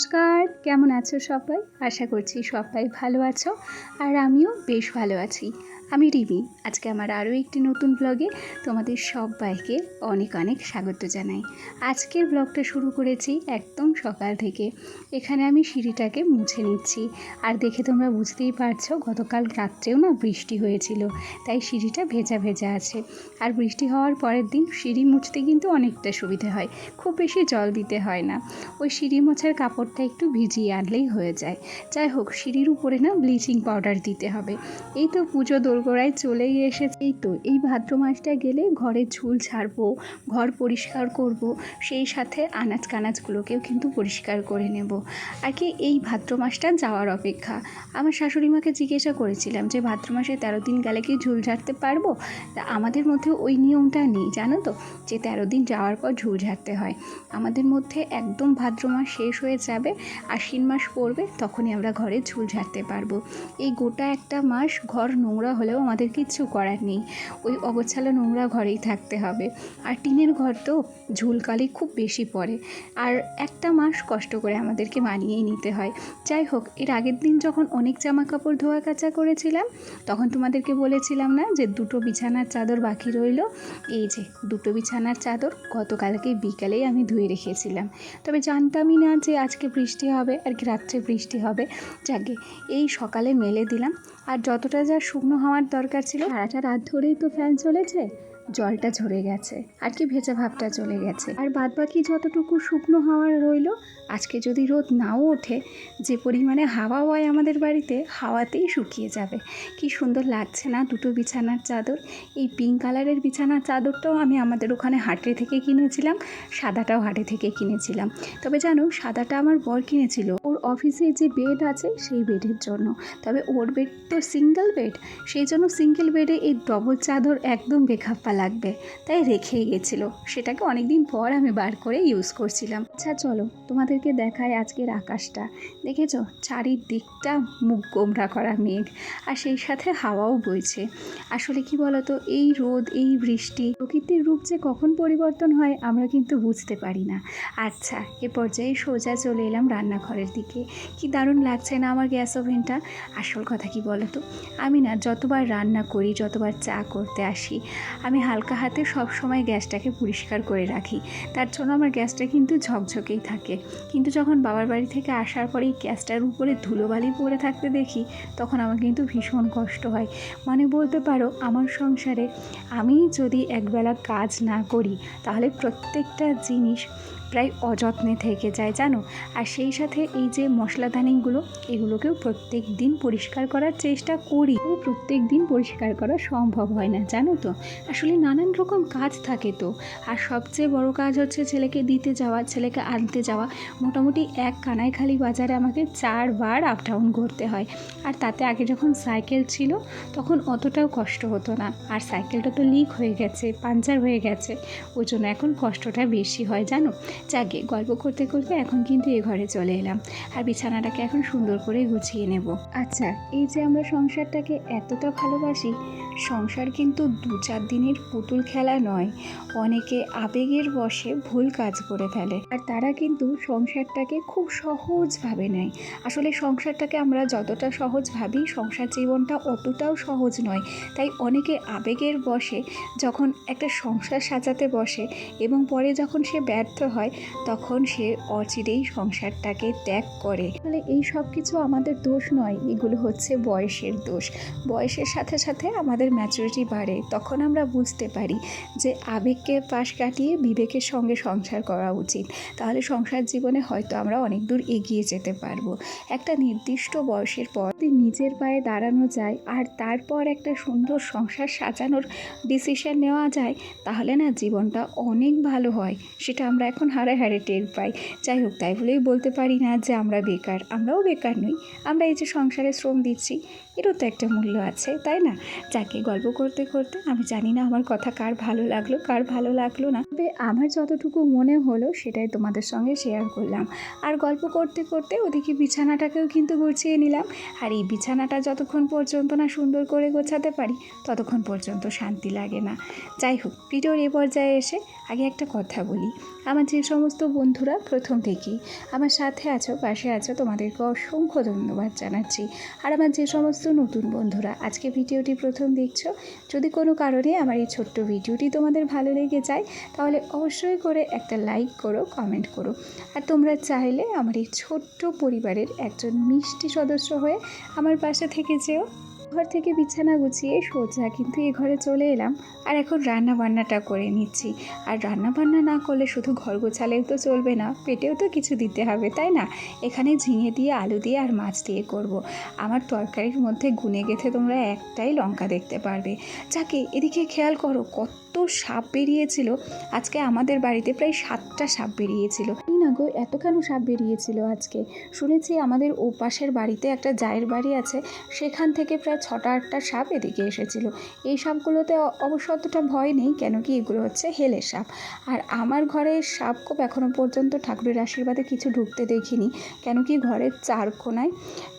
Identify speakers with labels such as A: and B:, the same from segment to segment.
A: নমস্কার কেমন আছো সবাই? আশা করছি সবাই ভালো আছো আর আমিও বেশ ভালো আছি। আমি রিমি। আজকে আমার আরও একটি নতুন ব্লগে তোমাদের সবাইকে অনেক অনেক স্বাগত জানাই। আজকের ব্লগটা শুরু করেছি একদম সকাল থেকে। এখানে আমি সিঁড়িটাকে মুছে নিচ্ছি। আর দেখে তোমরা বুঝতেই পারছ, গতকাল রাত্রেও না বৃষ্টি হয়েছিল, তাই সিঁড়িটা ভেজা ভেজা আছে। আর বৃষ্টি হওয়ার পরের দিন সিঁড়ি মুছতে কিন্তু অনেকটা সুবিধে হয়, খুব বেশি জল দিতে হয় না। ওই সিঁড়ি মোছার কাপড়টা একটু ভিজিয়ে আনলেই হয়ে যায়। যাই হোক, সিঁড়ির উপরে না ব্লিচিং পাউডার দিতে হবে। এই তো পুজো দোরগোড়ায় চলেই এসেছে। তো, এই ভাদ্র মাসটা গেলে ঘরের ঝুল ছাড়বো ঘর পরিষ্কার করব, সেই সাথে আনাজ কানাজগুলোকেও কিন্তু পরিষ্কার করে নেব। আর কি, এই ভাদ্র মাসটা যাওয়ার অপেক্ষা। আমার শাশুড়ি মাকে জিজ্ঞাসা করেছিলাম যে, ভাদ্র মাসে তেরো দিন গেলে কি ঝুল ঝাড়তে পারব? তা আমাদের মধ্যে ওই নিয়মটা নেই, জানো তো, যে তেরো দিন যাওয়ার পর ঝুল ঝাড়তে হয়। আমাদের মধ্যে একদম ভাদ্র মাস শেষ হয়ে যাবে, আশ্বিন মাস পড়বে, তখনই আমরা ঘরে ঝুল ঝাড়তে পারব। এই গোটা একটা মাস ঘর নোংরা হলেও আমাদের কিচ্ছু করার নেই। ওই অগোছালো নোংরা ঘরেই থাকতে হবে। আর টিনের ঘর তো ঝুলকালি খুব বেশি পড়ে। আর একটা মাস কষ্ট করে আমাদেরকে মানিয়েই নিতে হয়। যাই হোক, এর আগের দিন যখন অনেক জামা কাপড় ধোয়া কাচা করেছিলাম, তখন তোমাদেরকে বলেছিলাম না যে দুটো বিছানার চাদর বাকি রইল? এই যে, দুটো বিছানার চাদর গতকালকে বিকালেই আমি ধুয়ে রেখেছিলাম। তবে জানতামই না যে আজকে বৃষ্টি হবে, আর কি রাত্রে বৃষ্টি হবে। যাকে এই সকালে মেলে দিলাম। আর যতটা যা শুকনো হওয়ার দরকার ছিল। সারাটা রাত ধরেই তো ফ্যান চলেছে। জলটা ঝরে গেছে আর কি ভেজা ভাবটা চলে গেছে। আর বাদ বাকি যতটুকু শুকনো হাওয়ার রইল, আজকে যদি রোদ নাও ওঠে, যে পরিমাণে হাওয়া হয় আমাদের বাড়িতে, হাওয়াতেই শুকিয়ে যাবে। কি সুন্দর লাগছে না দুটো বিছানার চাদর? এই পিঙ্ক কালারের বিছানার চাদরটাও আমি আমাদের ওখানে হাটে থেকে কিনেছিলাম, সাদাটাও হাটে থেকে কিনেছিলাম। তবে জানো, সাদাটা আমার বর কিনেছিল। ওর অফিসে যে বেড আছে, সেই বেডের জন্য। তবে ওর বেড তো সিঙ্গেল বেড সেই জন্য সিঙ্গেল বেডে এই ডবল চাদর একদম বেখাপ্পা লাগবে। তাই রেখেই গেছিল। সেটাকে অনেক দিন পর আমি বার করে ইউজ করছিলাম। আচ্ছা চলো, তোমাদেরকে দেখায় আজকের আকাশটা। দেখেছ? চারিদিকটা মুখ গোমরা করা মেঘ। আর সেই সাথে হাওয়াও বইছে। আসলে কি বলতো, এই রোদ, এই বৃষ্টি, প্রকৃতির রূপ যে কখন পরিবর্তন হয়, আমরা কিন্তু বুঝতে পারি না। আচ্ছা এ পর্যায়ে সোজা চলে এলাম রান্নাঘরের দিকে। কি দারুণ লাগছে না আমার গ্যাস ওভেনটা? আসল কথা কি বলতো? আমি না যতবার রান্না করি, যতবার চা করতে আসি, আমি হালকা হাতে সব সময় গ্যাসটাকে পরিষ্কার করে রাখি। তার জন্য আমার গ্যাসটা কিন্তু ঝকঝকেই থাকে। কিন্তু যখন বাবার বাড়ি থেকে আসার পরে এই গ্যাসটার উপরে ধুলোবালি পড়ে থাকতে দেখি, তখন আমার কিন্তু ভীষণ কষ্ট হয়। মানে বলতে পারো, আমার সংসারে আমি যদি একবেলা কাজ না করি, তাহলে প্রত্যেকটা জিনিস প্রায় অযত্নে থেকে যায়, জানো? আর সেই সাথে এই যে মশলাদানিগুলো, এগুলোকেও প্রত্যেক দিন পরিষ্কার করার চেষ্টা করি। প্রত্যেক দিন পরিষ্কার করা সম্ভব হয় না, জানো তো? আসলে নানান রকম কাজ থাকে তো। আর সবচেয়ে বড় কাজ হচ্ছে ছেলেকে দিতে যাওয়া, ছেলেকে আনতে যাওয়া। মোটামুটি এক কানাইখালি বাজারে আমাকে চারবার আপ ডাউন করতে হয়। আর তাতে আগে যখন সাইকেল ছিল, তখন অতটাও কষ্ট হতো না। আর সাইকেলটা তো লিক হয়ে গেছে পাঞ্চার হয়ে গেছে। ওই জন্য এখন কষ্টটা বেশি হয়, জানো? যাকে গল্প করতে করতে এখন কিন্তু এ ঘরে চলে এলাম। আর বিছানাটাকে এখন সুন্দর করে গুছিয়ে নেব। আচ্ছা এই যে আমরা সংসারটাকে এতটা ভালোবাসি? সংসার কিন্তু দু চার দিনের পুতুল খেলা নয়। অনেকে আবেগের বশে ভুল কাজ করে ফেলে। আর তারা কিন্তু সংসারটাকে খুব সহজভাবে নেয়। আসলে সংসারটাকে আমরা যতটা সহজ ভাবি, সংসার জীবনটা অতটাও সহজ নয়। তাই অনেকে আবেগের বশে যখন একটা সংসার সাজাতে বসে এবং পরে যখন সে ব্যর্থ হয়, তখন সে অচিরেই সংসারটাকে ত্যাগ করে। তাহলে এই সব কিছু আমাদের দোষ নয়, এগুলো হচ্ছে বয়সের দোষ। বয়সের সাথে সাথে আমাদের ম্যাচুরিটি বাড়ে, তখন আমরা বুঝতে পারি যে আবেগকে পাশ কাটিয়ে বিবেকের সঙ্গে সংসার করা উচিত। তাহলে সংসার জীবনে হয়তো আমরা অনেক দূর এগিয়ে যেতে পারব। একটা নির্দিষ্ট বয়সের পর নিজের পায়ে দাঁড়ানো যায় আর তারপর একটা সুন্দর সংসার সাজানোর ডিসিশন নেওয়া যায়, তাহলে না জীবনটা অনেক ভালো হয়। সেটা আমরা এখন হারে হারে টের পাই। যাই হোক, তাই বলেই বলতে পারি না যে আমরা বেকার। আমরাও বেকার নই। আমরা এই যে সংসারে শ্রম দিচ্ছি এরও তো একটা মূল্য মূল্য আছে, তাই না? যাকে গল্প করতে করতে আমি জানি না আমার কথা কার ভালো লাগল, কার ভালো লাগল না। তবে আমার যতটুকু মনে হলো সেটাই তোমাদের সঙ্গে শেয়ার করলাম। আর গল্প করতে করতে ওদিকে বিছানাটাকেও কিন্তু গুছিয়ে নিলাম। আর এই বিছানাটা যতক্ষণ পর্যন্ত না সুন্দর করে গোছাতে পারি, ততক্ষণ পর্যন্ত শান্তি লাগে না। যাই হোক, ভিডিওর এ পর্যায়ে এসে আগে একটা কথা বলি। আমার যে সমস্ত বন্ধুরা প্রথম থেকেই আমার সাথে আছো, পাশে আছো, তোমাদেরকে অসংখ্য ধন্যবাদ জানাচ্ছি। আর আমার যে সমস্ত নতুন বন্ধুরা, আজকে ভিডিওটি প্রথম দেখছ। যদি কোনো কারণে আমার এই ছোট্ট ভিডিওটি তোমাদের ভালো লেগে যায়, তাহলে অবশ্যই করে একটা লাইক করো, কমেন্ট করো। আর তোমরা চাইলে আমার এই ছোট্ট পরিবারের একজন মিষ্টি সদস্য হয়ে আমার পাশে থেকে যেও। ঘর থেকে বিছানা গুছিয়ে সোজা কিন্তু এ ঘরে চলে এলাম আর এখন রান্না বান্নাটা করে নিচ্ছি। আর রান্না বান্না না করলে শুধু ঘর গোছালেও তো চলবে না, পেটেও তো কিছু দিতে হবে, তাই না? এখানে ঝিঙে দিয়ে, আলু দিয়ে আর মাছ দিয়ে করব। আমার তরকারির মধ্যে গুনে গেথে তোমরা একটাই লঙ্কা দেখতে পারবে। যাকে এদিকে খেয়াল করো, কত সাপ বেরিয়েছিল। আজকে আমাদের বাড়িতে প্রায় সাতটা সাপ বেরিয়েছিল। না গো, এত কেন সাপ বেরিয়েছিল আজকে? শুনেছি আমাদের ও পাশের বাড়িতে একটা জায়ের বাড়ি আছে, সেখান থেকে প্রায় ছটা আটটা সাপ এদিকে এসেছিল। এই সাপগুলোতে অবশ্য অতটা ভয় নেই, কেন কি এগুলো হচ্ছে হেলে সাপ। আর আমার ঘরে সাপ খুব এখনও পর্যন্ত ঠাকুরের আশীর্বাদে কিছু ঢুকতে দেখিনি, কেন কি ঘরের চার কোনায়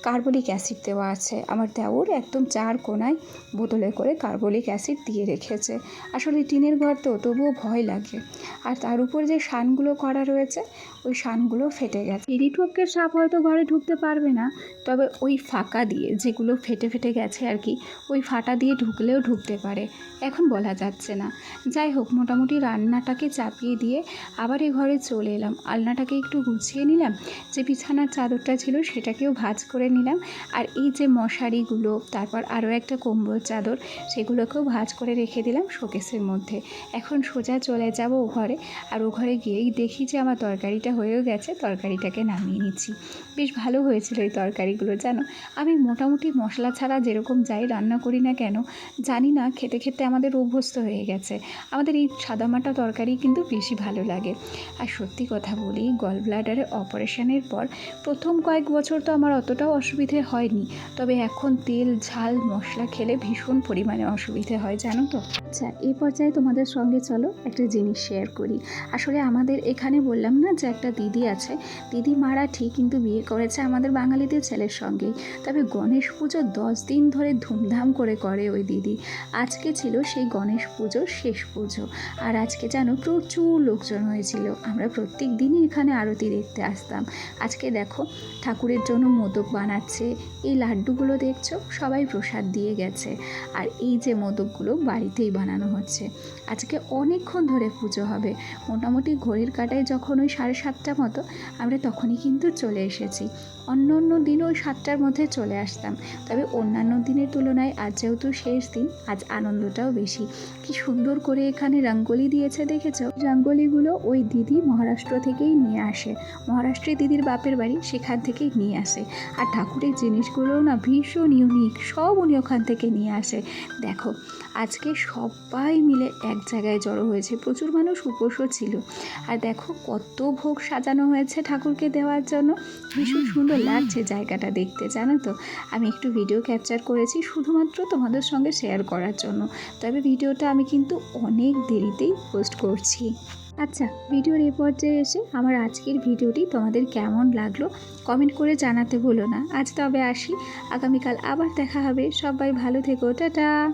A: কার্বলিক অ্যাসিড দেওয়া আছে। আমার দেওর একদম চার কোনায় বোতলে করে কার্বলিক অ্যাসিড দিয়ে রেখেছে। আসলে টিনের ঘর তো, তবুও ভয় লাগে। আর তার উপর যে শানগুলো করা রয়েছে, ওই শানগুলো ফেটে গেছে। ইরিটপকের সাপ হয়তো ঘরে ঢুকতে পারবে না, তবে ওই ফাঁকা দিয়ে যেগুলো ফেটে ফেটে গেছে আর কি, ওই ফাটা দিয়ে ঢুকলেও ঢুকতে পারে। এখন বলা যাচ্ছে না। যাই হোক, মোটামুটি রান্নাটাকে চাপিয়ে দিয়ে আবার এই ঘরে চলে এলাম। আলনাটাকে একটু গুছিয়ে নিলাম। যে বিছানার চাদরটা ছিল, সেটাকেও ভাঁজ করে নিলাম। আর এই যে মশারিগুলো, তারপর আরও একটা কম্বল চাদর, সেগুলোকেও ভাঁজ করে রেখে দিলাম শোকেসের মধ্যে। এখন সোজা চলে যাব ও ঘরে। আর ও ঘরে গিয়েই দেখি যে আমার তরকারিটা হয়েও গেছে, তরকারিটাকে নামিয়ে নিচ্ছি। বেশ ভালো হয়েছিল এই তরকারিগুলো, জানো? আমি মোটামুটি মশলা ছাড়া যেরকম যাই রান্না করি না কেন, জানি না, খেতে খেতে আমাদের অভ্যস্ত হয়ে গেছে। আমাদের এই সাদামাটা তরকারি কিন্তু বেশি ভালো লাগে। আর সত্যি কথা বলি গল ব্লাডারে অপারেশনের পর প্রথম কয়েক বছর তো আমার অতটাও অসুবিধে হয়নি। তবে এখন তেল, ঝাল, মশলা খেলে ভীষণ পরিমাণে অসুবিধে হয়, জানো তো? আচ্ছা এই পর্যায়ে তোমাদের সঙ্গে চলো, একটা জিনিস শেয়ার করি। আসলে আমাদের এখানে বললাম না যে একটা দিদি আছে? দিদি মারাঠি কিন্তু বিয়ে করেছে আমাদের বাঙালিদের ছেলের সঙ্গেই। তবে গণেশ পুজো দশ দিন ধরে ধুমধাম করে করে ওই দিদি। আজকে ছিল সেই গণেশ পুজোর শেষ পুজো। আর আজকে যেন প্রচুর লোকজন হয়েছিল। আমরা প্রত্যেক দিনই এখানে আরতি দেখতে আসতাম। আজকে দেখো, ঠাকুরের জন্য মোদক বানাচ্ছে। এই লাড্ডুগুলো দেখছ? সবাই প্রসাদ দিয়ে গেছে। আর এই যে মোদকগুলো বাড়িতেই বানানো হচ্ছে। আজকে অনেকক্ষণ ধরে পুজো হবে। মোটামুটি ঘড়ির কাটায় যখন ওই সাড়ে সাতটা মতো, আমরা তখনই কিন্তু চলে এসেছি। অন্য অন্য দিন ওই সাতটার মধ্যে চলে আসতাম। তবে অন্যান্য দিনের তুলনায় আজ যেহেতু শেষ দিন, আজ আনন্দটাও বেশি। কি সুন্দর করে এখানে রঙ্গোলি দিয়েছে দেখেছ? রঙ্গোলিগুলো ওই দিদি মহারাষ্ট্র থেকেই নিয়ে আসে। মহারাষ্ট্রে দিদির বাপের বাড়ি সেখান থেকেই নিয়ে আসে। আর ঠাকুরের জিনিসগুলোও না ভীষণ ইউনিক সব উনি ওখান থেকে নিয়ে আসে। দেখো আজকে সবাই মিলে এক জায়গায় জড়ো হয়েছে। প্রচুর মানুষ উপোসও ছিল। আর দেখো কত ভোগ সাজানো হয়েছে ঠাকুরকে দেওয়ার জন্য। ভীষণ সুন্দর লাগছে জায়গাটা দেখতে জানো তো? আমি একটু ভিডিও ক্যাপচার করেছি শুধুমাত্র তোমাদের সঙ্গে শেয়ার করার জন্য। তবে ভিডিওটা আমি কিন্তু অনেক দেরিতেই পোস্ট করছি। আচ্ছা ভিডিওর এই পর্যায়ে এসে আমার আজকের ভিডিওটি তোমাদের কেমন লাগল কমেন্ট করে জানাতে ভুলো না। আজ তবে আসি। আগামীকাল আবার দেখা হবে। সবাই ভালো থেকো টাটা!